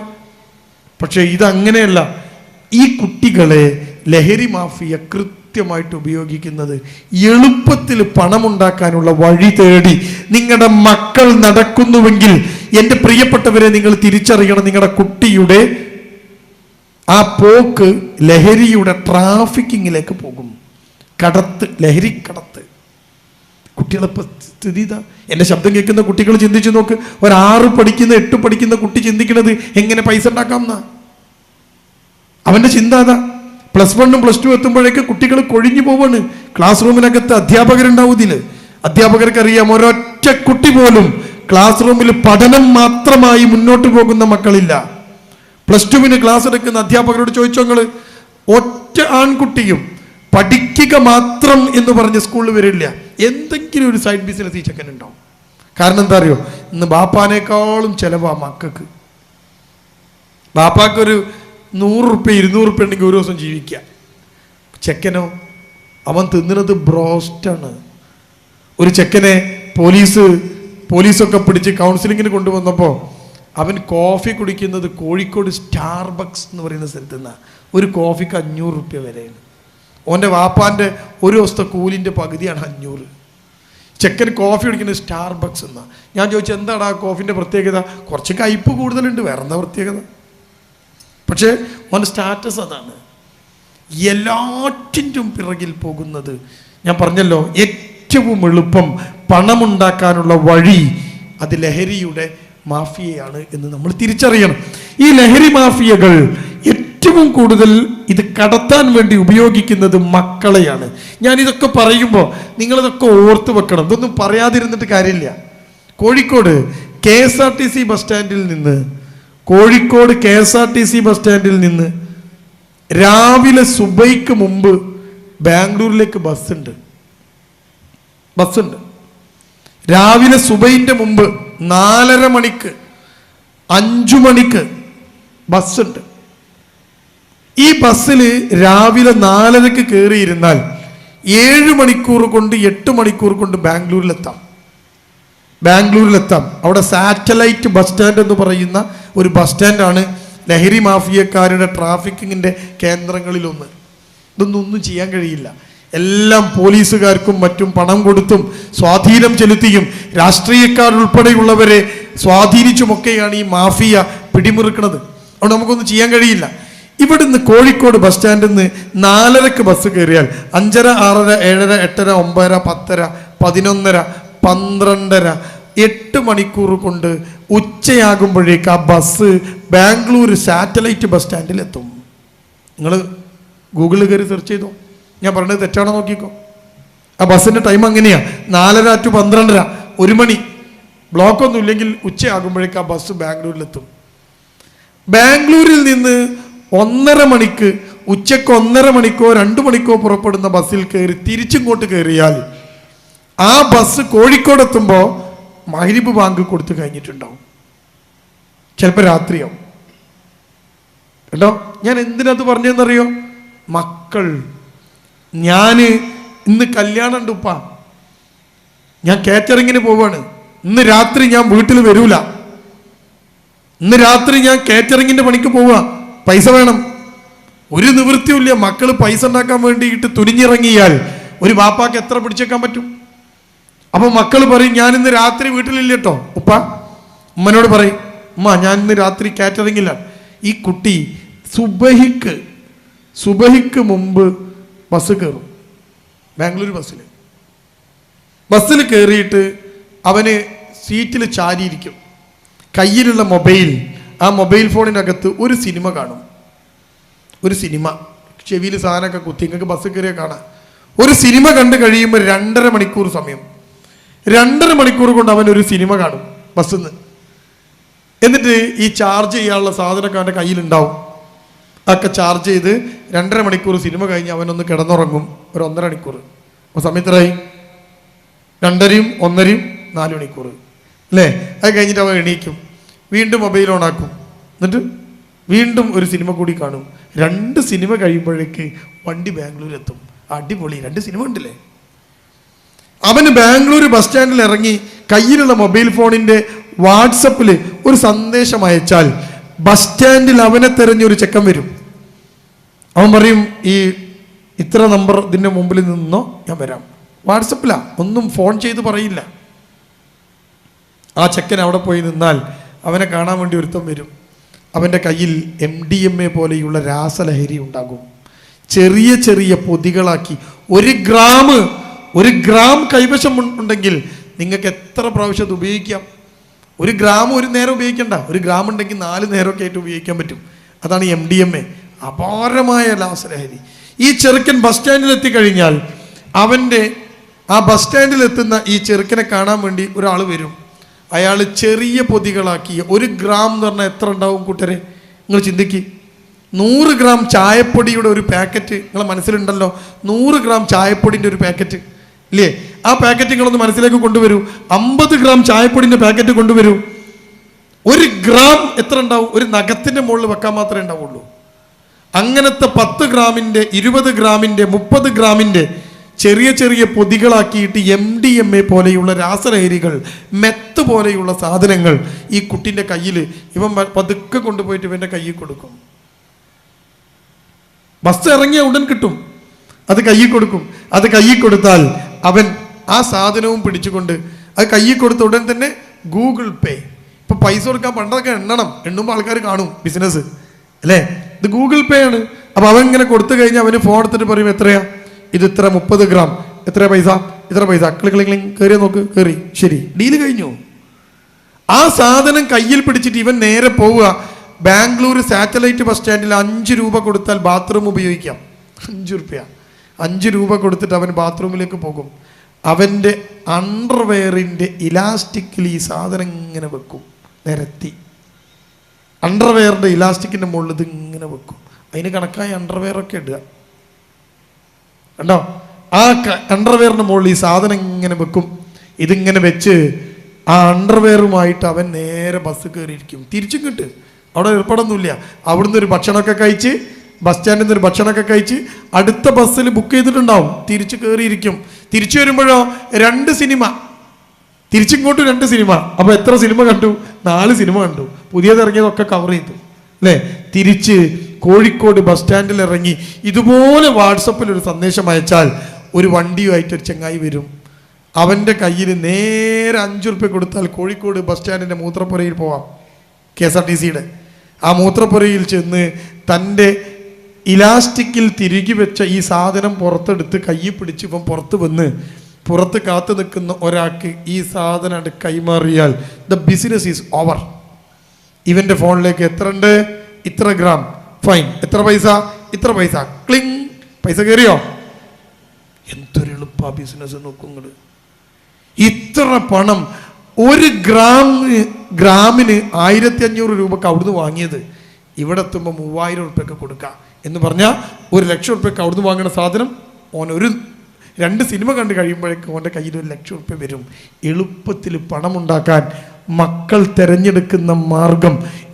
പക്ഷേ ഇതങ്ങനെയല്ല. ഈ കുട്ടികളെ ലഹരി മാഫിയ കൃത്യമായിട്ട് ഉപയോഗിക്കുന്നത് എളുപ്പത്തിൽ പണമുണ്ടാക്കാനുള്ള വഴി തേടി നിങ്ങളുടെ മക്കൾ നടക്കുന്നുവെങ്കിൽ എന്റെ പ്രിയപ്പെട്ടവരെ നിങ്ങൾ തിരിച്ചറിയണം. നിങ്ങളുടെ കുട്ടിയുടെ ആ പോക്ക് ലഹരിയുടെ ട്രാഫിക്കിങ്ങിലേക്ക് പോകും. കടത്ത് ലഹരി കടത്ത് കുട്ടികളെ സ്ഥിതി ഇതാ എന്റെ ശബ്ദം കേൾക്കുന്ന കുട്ടികൾ ചിന്തിച്ചു നോക്ക്. ഒരാറ് പഠിക്കുന്ന എട്ട് പഠിക്കുന്ന കുട്ടി ചിന്തിക്കുന്നത് എങ്ങനെ പൈസ ഉണ്ടാക്കാം എന്നാ അവന്റെ ചിന്ത അതാ. പ്ലസ് വണ്ണും പ്ലസ് ടു എത്തുമ്പോഴേക്ക് കുട്ടികൾ കൊഴിഞ്ഞു പോവാണ്. ക്ലാസ് റൂമിനകത്ത് അധ്യാപകരുണ്ടാവും ഇതിൽ. അധ്യാപകർക്ക് അറിയാം ഒരൊറ്റ കുട്ടി പോലും ക്ലാസ് റൂമിൽ പഠനം മാത്രമായി മുന്നോട്ട് പോകുന്ന മക്കളില്ല. പ്ലസ് ടുവിന് ക്ലാസ് എടുക്കുന്ന അധ്യാപകരോട് ചോദിച്ചോ നിങ്ങൾ? ഒറ്റ ആൺകുട്ടിയും പഠിക്കുക മാത്രം എന്ന് പറഞ്ഞ് സ്കൂളിൽ വരില്ല. എന്തെങ്കിലും ഒരു സൈഡ് ബിസിനസ് ഈ ചെക്കൻ ഉണ്ടാവും. കാരണം എന്താ അറിയോ? ഇന്ന് ബാപ്പാനേക്കാളും ചിലവാ മക്കൾക്ക്. ബാപ്പാക്കൊരു നൂറ് റുപ്യ ഇരുന്നൂറ് റുപ്യ ഉണ്ടെങ്കിൽ ഒരു ദിവസം ജീവിക്കാം ചെക്കനോ അവൻ തിന്നുന്നത് ബ്രോസ്റ്റാണ് ഒരു ചെക്കനെ പോലീസ് പോലീസൊക്കെ പിടിച്ച് കൗൺസിലിങ്ങിന് കൊണ്ടുവന്നപ്പോൾ അവൻ കോഫി കുടിക്കുന്നത് കോഴിക്കോട് സ്റ്റാർബക്സ് എന്ന് പറയുന്ന സ്ഥലത്ത് നിന്നാണ് ഒരു കോഫിക്ക് അഞ്ഞൂറ് റുപ്യ വരെയാണ്. ഓന്റെ വാപ്പാന്റെ ഒരു ദിവസത്തെ കൂലിന്റെ പകുതിയാണ് അഞ്ഞൂറ്. ചെക്കൻ കോഫി കുടിക്കുന്നത് സ്റ്റാർബക്സ് എന്നാ. ഞാൻ ചോദിച്ചു എന്താണ് ആ കോഫിന്റെ പ്രത്യേകത? കുറച്ച് കയ്പ് കൂടുതലുണ്ട് വേറെ എന്താ പ്രത്യേകത? പക്ഷേ ഓന്റെ സ്റ്റാറ്റസ് അതാണ്. എല്ലാറ്റിന്റെയും പിറകിൽ പോകുന്നത് ഞാൻ പറഞ്ഞല്ലോ ഏറ്റവും എളുപ്പം പണമുണ്ടാക്കാനുള്ള വഴി അത് ലഹരിയുടെ മാഫിയയാണ് എന്ന് നമ്മൾ തിരിച്ചറിയണം. ഈ ലഹരി മാഫിയകൾ ഏറ്റവും കൂടുതൽ ഇത് കടത്താൻ വേണ്ടി ഉപയോഗിക്കുന്നത് മക്കളെയാണ്. ഞാൻ ഇതൊക്കെ പറയുമ്പോൾ നിങ്ങളിതൊക്കെ ഓർത്ത് വെക്കണം. ഇതൊന്നും പറയാതിരുന്നിട്ട് കാര്യമില്ല. Kozhikode K S R T C bus സ്റ്റാൻഡിൽ നിന്ന് Kozhikode K S R T C bus സ്റ്റാൻഡിൽ നിന്ന് രാവിലെ സുബൈക്ക് മുമ്പ് ബാംഗ്ലൂരിലേക്ക് ബസ്സുണ്ട്. ബസ്സുണ്ട്. രാവിലെ സുബൈന്റെ മുമ്പ് നാലര മണിക്ക് അഞ്ചു മണിക്ക് ബസ്സുണ്ട്. ഈ ബസ്സിൽ രാവിലെ നാലരക്ക് കയറിയിരുന്നാൽ ഏഴ് മണിക്കൂർ കൊണ്ട് എട്ട് മണിക്കൂർ കൊണ്ട് ബാംഗ്ലൂരിലെത്താം. ബാംഗ്ലൂരിലെത്താം. അവിടെ സാറ്റലൈറ്റ് ബസ് സ്റ്റാൻഡ് എന്ന് പറയുന്ന ഒരു ബസ് സ്റ്റാൻഡാണ് ലഹരി മാഫിയക്കാരുടെ ട്രാഫിക്കിങ്ങിന്റെ കേന്ദ്രങ്ങളിലൊന്ന്. ഇതൊന്നും ഒന്നും ചെയ്യാൻ കഴിയില്ല. എല്ലാം പോലീസുകാർക്കും മറ്റും പണം കൊടുത്തും സ്വാധീനം ചെലുത്തിയും രാഷ്ട്രീയക്കാർ ഉൾപ്പെടെയുള്ളവരെ സ്വാധീനിച്ചുമൊക്കെയാണ് ഈ മാഫിയ പിടിമുറുക്കുന്നത് അതുകൊണ്ട് നമുക്കൊന്നും ചെയ്യാൻ കഴിയില്ല. ഇവിടുന്ന് കോഴിക്കോട് ബസ് സ്റ്റാൻഡിൽ നിന്ന് നാലരക്ക് ബസ് കയറിയാൽ അഞ്ചര ആറര ഏഴര എട്ടര ഒമ്പതര പത്തര പതിനൊന്നര പന്ത്രണ്ടര എട്ട് മണിക്കൂർ കൊണ്ട് ഉച്ചയാകുമ്പോഴേക്ക് ആ ബസ് ബാംഗ്ലൂർ സാറ്റലൈറ്റ് ബസ് സ്റ്റാൻഡിൽ എത്തും. നിങ്ങൾ ഗൂഗിളിൽ കയറി സെർച്ച് ചെയ്തോ. ഞാൻ പറഞ്ഞത് തെറ്റാണോ നോക്കിക്കോ. ആ ബസ്സിന്റെ ടൈം അങ്ങനെയാണ് നാലര ടു പന്ത്രണ്ടര ഒരു മണി. ബ്ലോക്കൊന്നും ഇല്ലെങ്കിൽ ഉച്ചയാകുമ്പോഴേക്ക് ആ ബസ് ബാംഗ്ലൂരിലെത്തും. ബാംഗ്ലൂരിൽ നിന്ന് ഒന്നര മണിക്ക് ഉച്ചയ്ക്ക് ഒന്നര മണിക്കോ രണ്ട് മണിക്കോ പുറപ്പെടുന്ന ബസ്സിൽ കയറി തിരിച്ചിങ്ങോട്ട് കയറിയാൽ ആ ബസ് കോഴിക്കോട് എത്തുമ്പോൾ മഹരിബ് ബാങ്ക് കൊടുത്തു കഴിഞ്ഞിട്ടുണ്ടാവും. ചിലപ്പോൾ രാത്രിയാവും. കേട്ടോ? ഞാൻ എന്തിനത് പറഞ്ഞതെന്നറിയോ മക്കൾ ഞാൻ ഇന്ന് കല്യാണം ഉണ്ട് ഉപ്പ. ഞാൻ കാറ്ററിങ്ങിന് പോവാണ്. ഇന്ന് രാത്രി ഞാൻ വീട്ടിൽ വരൂല. ഇന്ന് രാത്രി ഞാൻ കാറ്ററിങ്ങിന്റെ പണിക്ക് പോവുക പൈസ വേണം. ഒരു നിവൃത്തിയുമില്ല മക്കൾ പൈസ ഉണ്ടാക്കാൻ വേണ്ടിയിട്ട് തുനിഞ്ഞിറങ്ങിയാൽ ഒരു വാപ്പാക്ക് എത്ര പിടിച്ചേക്കാൻ പറ്റും? അപ്പൊ മക്കൾ പറയും ഞാൻ ഇന്ന് രാത്രി വീട്ടിലില്ല കേട്ടോ ഉപ്പ ഉമ്മനോട് പറയും ഉമ്മ ഞാൻ ഇന്ന് രാത്രി കാറ്ററിങ്ങില്ല. ഈ കുട്ടി സുബഹിക്ക് സുബഹിക്ക് മുമ്പ് ബസ് കയറും. ബാംഗ്ലൂർ ബസ്സിൽ ബസ്സിൽ കയറിയിട്ട് അവന് സീറ്റിൽ ചാരിയിരിക്കും. കയ്യിലുള്ള മൊബൈൽ ആ മൊബൈൽ ഫോണിനകത്ത് ഒരു സിനിമ കാണും. ഒരു സിനിമ. ചെവിയിൽ സാധനമൊക്കെ കുത്തി നിങ്ങൾക്ക് ബസ് കയറിയാൽ കാണാം. ഒരു സിനിമ കണ്ടു കഴിയുമ്പോൾ രണ്ടര മണിക്കൂർ സമയം. രണ്ടര മണിക്കൂർ കൊണ്ട് അവൻ ഒരു സിനിമ കാണും ബസ്സിൽ നിന്ന് എന്നിട്ട് ഈ ചാർജ് ചെയ്യാനുള്ള സാധനമൊക്കെ അവന്റെ കയ്യിലുണ്ടാവും. അതൊക്കെ ചാർജ് ചെയ്ത് രണ്ടര മണിക്കൂർ സിനിമ കഴിഞ്ഞ് അവനൊന്ന് കിടന്നുറങ്ങും. ഒരു ഒന്നര മണിക്കൂർ. അപ്പോൾ സമയത്തിലായി രണ്ടരയും ഒന്നരയും നാല് മണിക്കൂർ. അല്ലേ? അത് കഴിഞ്ഞിട്ട് അവൻ എണീക്കും. വീണ്ടും മൊബൈൽ ഓണാക്കും എന്നിട്ട് വീണ്ടും ഒരു സിനിമ കൂടി കാണും. രണ്ട് സിനിമ കഴിയുമ്പോഴേക്ക് വണ്ടി ബാംഗ്ലൂർ എത്തും അടിപൊളി. രണ്ട് സിനിമ ഉണ്ടല്ലേ? അവന് ബാംഗ്ലൂർ ബസ് സ്റ്റാൻഡിൽ ഇറങ്ങി കയ്യിലുള്ള മൊബൈൽ ഫോണിന്റെ വാട്സപ്പിൽ ഒരു സന്ദേശം അയച്ചാൽ ബസ് സ്റ്റാൻഡിൽ അവനെ തെരഞ്ഞൊരു ചെക്കൻ വരും. അവൻ പറയും ഈ ഇത്ര നമ്പർ ഇതിന്റെ മുമ്പിൽ നിന്നോ? ഞാൻ വരാം. വാട്സപ്പിലാ. ഒന്നും ഫോൺ ചെയ്ത് പറയില്ല. ആ ചെക്കൻ അവിടെ പോയി നിന്നാൽ അവനെ കാണാൻ വേണ്ടി ഒരുത്തം വരും. അവന്റെ കയ്യിൽ എം ഡി എം എ പോലെയുള്ള രാസലഹരി ഉണ്ടാകും. ചെറിയ ചെറിയ പൊതികളാക്കി ഒരു ഗ്രാം ഒരു ഗ്രാം കൈവശം ഉണ്ടെങ്കിൽ നിങ്ങൾക്ക് എത്ര പ്രാവശ്യം അത് ഉപയോഗിക്കാം? ഒരു ഗ്രാം ഒരു നേരം ഉപയോഗിക്കണ്ട. ഒരു ഗ്രാം ഉണ്ടെങ്കിൽ നാല് നേരമൊക്കെ ആയിട്ട് ഉപയോഗിക്കാൻ പറ്റും. അതാണ് എം ഡി എം എ അപാരമായ രാസലഹരി. ഈ ചെറുക്കൻ ബസ് സ്റ്റാൻഡിൽ എത്തിക്കഴിഞ്ഞാൽ അവന്റെ ആ ബസ് സ്റ്റാൻഡിൽ എത്തുന്ന ഈ ചെറുക്കനെ കാണാൻ വേണ്ടി ഒരാൾ വരും. അയാൾ ചെറിയ പൊതികളാക്കി ഒരു ഗ്രാം എന്ന് പറഞ്ഞാൽ എത്ര ഉണ്ടാവും കൂട്ടരെ? നിങ്ങൾ ചിന്തിക്ക്. നൂറ് ഗ്രാം ചായപ്പൊടിയുടെ ഒരു പാക്കറ്റ് നിങ്ങളെ മനസ്സിലുണ്ടല്ലോ? നൂറ് ഗ്രാം ചായപ്പൊടിന്റെ ഒരു പാക്കറ്റ് ഇല്ലേ? ആ പാക്കറ്റ് നിങ്ങളൊന്ന് മനസ്സിലേക്ക് കൊണ്ടുവരൂ. അമ്പത് ഗ്രാം ചായപ്പൊടിന്റെ പാക്കറ്റ് കൊണ്ടുവരൂ. ഒരു ഗ്രാം എത്ര ഉണ്ടാവും? ഒരു നഖത്തിന്റെ മുകളിൽ വെക്കാൻ മാത്രമേ ഉണ്ടാവുള്ളൂ. അങ്ങനത്തെ പത്ത് ഗ്രാമിന്റെ ഇരുപത് ഗ്രാമിന്റെ മുപ്പത് ഗ്രാമിന്റെ ചെറിയ ചെറിയ പൊതികളാക്കിയിട്ട് എം ഡി എം എ പോലെയുള്ള രാസലഹരികൾ മെത്ത് പോലെയുള്ള സാധനങ്ങൾ ഈ കുട്ടിന്റെ കയ്യിൽ ഇവൻ പതുക്കെ കൊണ്ടുപോയിട്ട് ഇവന്റെ കയ്യിൽ കൊടുക്കും. ബസ് ഇറങ്ങിയ ഉടൻ കിട്ടും. അത് കയ്യിൽ കൊടുക്കും. അത് കയ്യിൽ കൊടുത്താൽ അവൻ ആ സാധനവും പിടിച്ചുകൊണ്ട് അത് കയ്യിൽ കൊടുത്ത ഉടൻ തന്നെ ഗൂഗിൾ പേ ഇപ്പം പൈസ കൊടുക്കാൻ പണ്ടൊക്കെ എണ്ണണം. എണ്ണുമ്പോൾ ആൾക്കാർ കാണും ബിസിനസ് അല്ലേ? ഇത് ഗൂഗിൾ പേ ആണ്. അപ്പോൾ അവൻ ഇങ്ങനെ കൊടുത്തു കഴിഞ്ഞാൽ അവന് ഫോൺ എടുത്തിട്ട് പറയും എത്രയാ? ഇത് ഇത്ര മുപ്പത് ഗ്രാം. എത്ര പൈസ? ഇത്ര പൈസ? ക്ലി ക്ലി ക്ലി കയറി നോക്ക്. കയറി ശരി. ഡീൽ കഴിഞ്ഞു? ആ സാധനം കയ്യിൽ പിടിച്ചിട്ട് ഇവൻ നേരെ പോവുക. ബാംഗ്ലൂർ സാറ്റലൈറ്റ് ബസ് സ്റ്റാൻഡിൽ അഞ്ച് രൂപ കൊടുത്താൽ ബാത്റൂം ഉപയോഗിക്കാം. അഞ്ച് റുപ്യ. അഞ്ച് രൂപ കൊടുത്തിട്ട് അവൻ ബാത്റൂമിലേക്ക് പോകും. അവന്റെ അണ്ടർവെയറിന്റെ ഇലാസ്റ്റിക്കിൽ ഈ സാധനം ഇങ്ങനെ വെക്കും. നിരത്തി. അണ്ടർവെയറിന്റെ ഇലാസ്റ്റിക്കിന്റെ മുകളിൽ ഇത് ഇങ്ങനെ വെക്കും. അതിന് കണക്കായ അണ്ടർവെയറൊക്കെ ഇടുക. കണ്ടോ? ആ അണ്ടർവെയറിന് മുകളിൽ ഈ സാധനം ഇങ്ങനെ വെക്കും. ഇതിങ്ങനെ വെച്ച് ആ അണ്ടർവെയറുമായിട്ട് അവൻ നേരെ ബസ് കയറിയിരിക്കും. തിരിച്ചും കിട്ടും അവിടെ ഏർപ്പാടൊന്നുമില്ല അവിടുന്ന് ഒരു ഭക്ഷണമൊക്കെ കഴിച്ച് ബസ് സ്റ്റാൻഡിൽ നിന്ന് ഒരു ഭക്ഷണമൊക്കെ കഴിച്ച് അടുത്ത ബസ്സിൽ ബുക്ക് ചെയ്തിട്ടുണ്ടാവും. തിരിച്ച് കയറിയിരിക്കും. തിരിച്ചു വരുമ്പോഴോ രണ്ട് സിനിമ തിരിച്ചിങ്ങോട്ട് രണ്ട് സിനിമ അപ്പൊ എത്ര സിനിമ കണ്ടു? നാല് സിനിമ കണ്ടു. പുതിയത് ഇറങ്ങിയതൊക്കെ കവർ ചെയ്തു. അല്ലേ? തിരിച്ച് കോഴിക്കോട് ബസ് സ്റ്റാൻഡിൽ ഇറങ്ങി ഇതുപോലെ വാട്സപ്പിൽ ഒരു സന്ദേശം അയച്ചാൽ ഒരു വണ്ടിയുമായിട്ട് ഒരു ചങ്ങായി വരും. അവന്റെ കയ്യിൽ നേരെ അഞ്ചു റുപ്യ കൊടുത്താൽ കോഴിക്കോട് ബസ് സ്റ്റാൻഡിന്റെ മൂത്രപ്പുരയിൽ പോവാം കെ എസ് ആർ ടി സിയുടെ. ആ മൂത്രപ്പുരയിൽ ചെന്ന് തന്റെ ഇലാസ്റ്റിക്കിൽ തിരുകി വെച്ച ഈ സാധനം പുറത്തെടുത്ത് കയ്യിൽ പിടിച്ച് ഇപ്പം പുറത്ത് വന്ന് പുറത്ത് കാത്തു നിൽക്കുന്ന ഒരാൾക്ക് ഈ സാധനം കൈമാറിയാൽ ദ ബിസിനസ് ഈസ് ഓവർ ഇവന്റെ ഫോണിലേക്ക് എത്ര ഉണ്ട് ഇത്ര ഗ്രാം. ഫൈൻ എത്ര പൈസ? ഇത്ര പൈസ. ക്ലിങ് പൈസ കയറിയോ എന്തൊരു എളുപ്പ ബിസിനസ് നോക്കും ഇങ്ങൾ ഇത്ര പണം ഒരു ഗ്രാം ഗ്രാമിന് ആയിരത്തി അഞ്ഞൂറ് രൂപക്ക് അവിടുന്ന് വാങ്ങിയത്. ഇവിടെ എത്തുമ്പോൾ മൂവായിരം ഉറുപ്പ്യൊക്കെ കൊടുക്കാം. എന്ന് പറഞ്ഞാൽ ഒരു ലക്ഷം ഉറുപ്പ്യൊക്കെ അവിടുന്ന് വാങ്ങുന്ന സാധനം ഓൻ ഒരു രണ്ട് സിനിമ കണ്ട് കഴിയുമ്പോഴേക്കും ഓന്റെ കയ്യിൽ ഒരു ലക്ഷം ഉറുപ്പ്യ വരും. എളുപ്പത്തിൽ പണമുണ്ടാക്കാൻ മക്കൾ തിരഞ്ഞെടുക്കുന്ന മാർഗം